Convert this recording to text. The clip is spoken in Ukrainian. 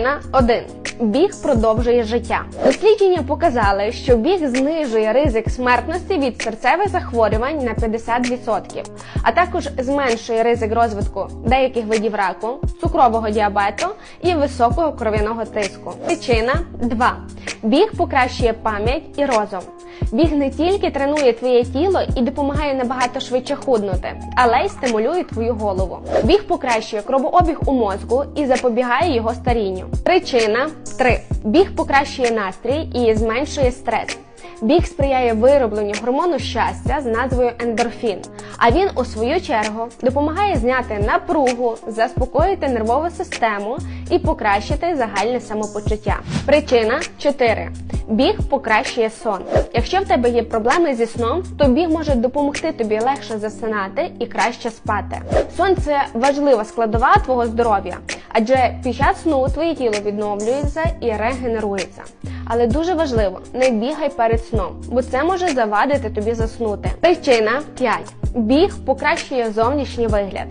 На 1. Біг продовжує життя. Дослідження показали, що біг знижує ризик смертності від серцевих захворювань на 50%, а також зменшує ризик розвитку деяких видів раку, цукрового діабету і високого кров'яного тиску. Причина 2. Біг покращує пам'ять і розум. Біг не тільки тренує твоє тіло і допомагає набагато швидше худнути, але й стимулює твою голову. Біг покращує кровообіг у мозку і запобігає його старінню. Причина 3. Біг покращує настрій і зменшує стрес. Біг сприяє виробленню гормону щастя з назвою ендорфін, а він, у свою чергу, допомагає зняти напругу, заспокоїти нервову систему і покращити загальне самопочуття. Причина 4. Біг покращує сон. Якщо в тебе є проблеми зі сном, то біг може допомогти тобі легше засинати і краще спати. Сон це важлива складова твого здоров'я, адже під час сну твоє тіло відновлюється і регенерується. Але дуже важливо, не бігай перед сном, бо це може завадити тобі заснути. Причина 5. Біг покращує зовнішній вигляд.